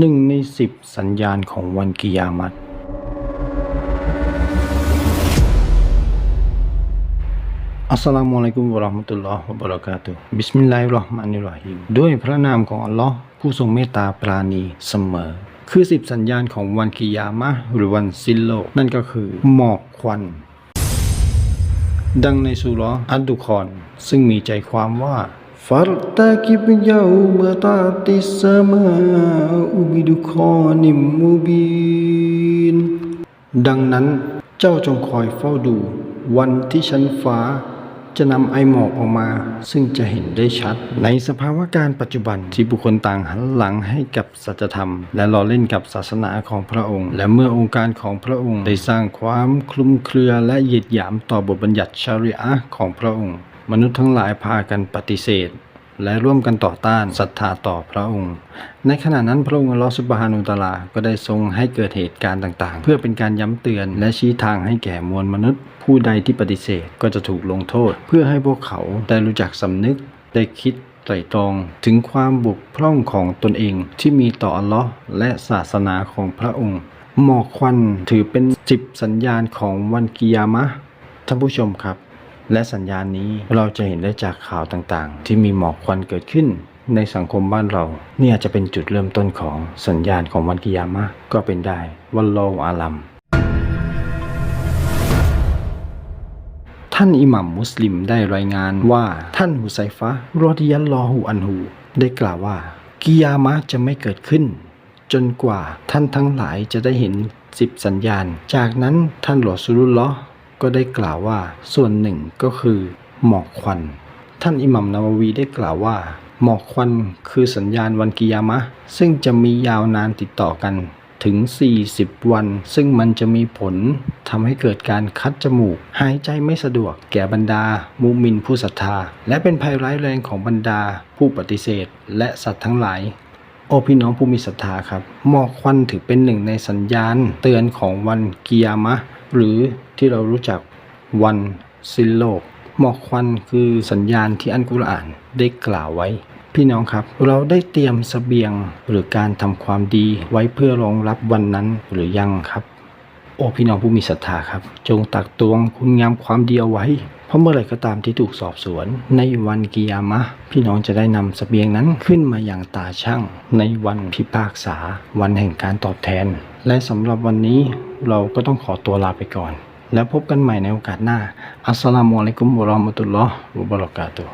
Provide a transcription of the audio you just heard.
หนึ่งในสิบสัญญาณของวันกิยามัตอัสสลามุอะลัยกุมวะราะห์มะตุลลอฮ์วะบะเราะกาตุบิสมิลลาฮิรเราะห์มานิรเราะฮีมด้วยพระนามของอัลลอฮ์ผู้ทรงเมตตาปราณีเสมอ คือสิบสัญญาณของวันกิยามะหรือวันสิ้นโลก นั่นก็คือหมอกควัน ดังในสุราะอัดดุคอนซึ่งมีใจความว่า ฟัรตากิบยาวมตาติสมาอุบิดุคอนิมมูบินดังนั้นเจ้าจงคอยเฝ้าดู วันที่ชั้นฟ้า จะนำไอหมอกออกมา ซึ่งจะเห็นได้ชัด ในสภาวะการปัจจุบันที่บุคคลต่างหันหลังให้กับสัจธรรม และรอเล่นกับศาสนาของพระองค์ และเมื่อองค์การของพระองค์ได้สร้างความคลุมเครือและเหยียดหยามต่อบทบัญญัติชาริอะห์ของพระองค์ มนุษย์ทั้งหลายพากันปฏิเสธ และร่วมกันต่อต้านศรัทธาต่อพระองค์ ในขณะนั้นพระองค์ลอสุบฮานุตลา ก็ได้ทรงให้เกิดเหตุการณ์ต่างๆ เพื่อเป็นการย้ำเตือนและชี้ทางให้แก่มวลมนุษย์ ผู้ใดที่ปฏิเสธก็จะถูกลงโทษ เพื่อให้พวกเขาได้รู้จักสำนึกได้คิดไตรตรองถึงความบุกพร่องของตนเองที่มีต่ออัลลอฮ์และศาสนาของพระองค์ หมอกควันถือเป็นสิบสัญญาณของวันกิยามะท่านผู้ชมครับ และสัญญาณนี้เราจะเห็นได้จากข่าวต่างๆ ที่มีหมอกควันเกิดขึ้นในสังคมบ้านเราเนี่อาจจะเป็นจุดเริ่มต้นของสัญญาณของวันกิยามะก็เป็นได้วันโลอาลัมท่านอิหมัมมุสลิมได้รายงานว่าท่านฮุไซฟะรอดิยัลลอฮุอันฮูได้กล่าวว่า กิยามะจะไม่เกิดขึ้น จนกว่าท่านทั้งหลายจะได้เห็นสิบสัญญาณ จากนั้นท่านรอซูลุลลอ ก็ได้กล่าวว่าส่วนหนึ่งก็คือ หมอกควัน ท่านอิหมัมนาววีได้กล่าวว่า หมอกควันคือสัญญาณวันกิยามะ ซึ่งจะมียาวนานติดต่อกันถึง 40 วัน ซึ่งมันจะมีผลทำให้เกิดการคัดจมูก หายใจไม่สะดวกแก่บรรดา มุมินผู้ศรัทธา และเป็นภัยร้ายแรงของบรรดา ผู้ปฏิเสธ และสัตว์ทั้งหลาย โอพี่น้องผู้มีศรัทธาครับ หมอกควันถือเป็นหนึ่งในสัญญาณ เตือนของวันกิยามะ หรือที่เรารู้จักวันสิ้นโลก หมอกควันคือสัญญาณที่อันกุรอานได้กล่าวไว้ พี่น้องครับ เราได้เตรียมสเสบียงหรือการทำความดีไว้เพื่อรองรับวันนั้นหรือยังครับ โอ้พี่น้องผู้มีศรัทธาครับ จงตักตวงคุณงามความดีเอาไว้ ราะเมื่อไหร่ก็ตามที่ถูกสอบสวน ในวันกิยามะ พี่น้องจะได้นำสเสบียงนั้นขึ้นมาอย่างตาช่างในวันพิพากษา วันแห่งการตอบแทน และสำหรับวันนี้เราก็ต้องขอตัวลาไปก่อน แล้วพบกันใหม่ในโอกาสหน้า อัสสลามุอะลัยกุมวะราะห์มะตุลลอฮ์วะบะเราะกาตุฮ์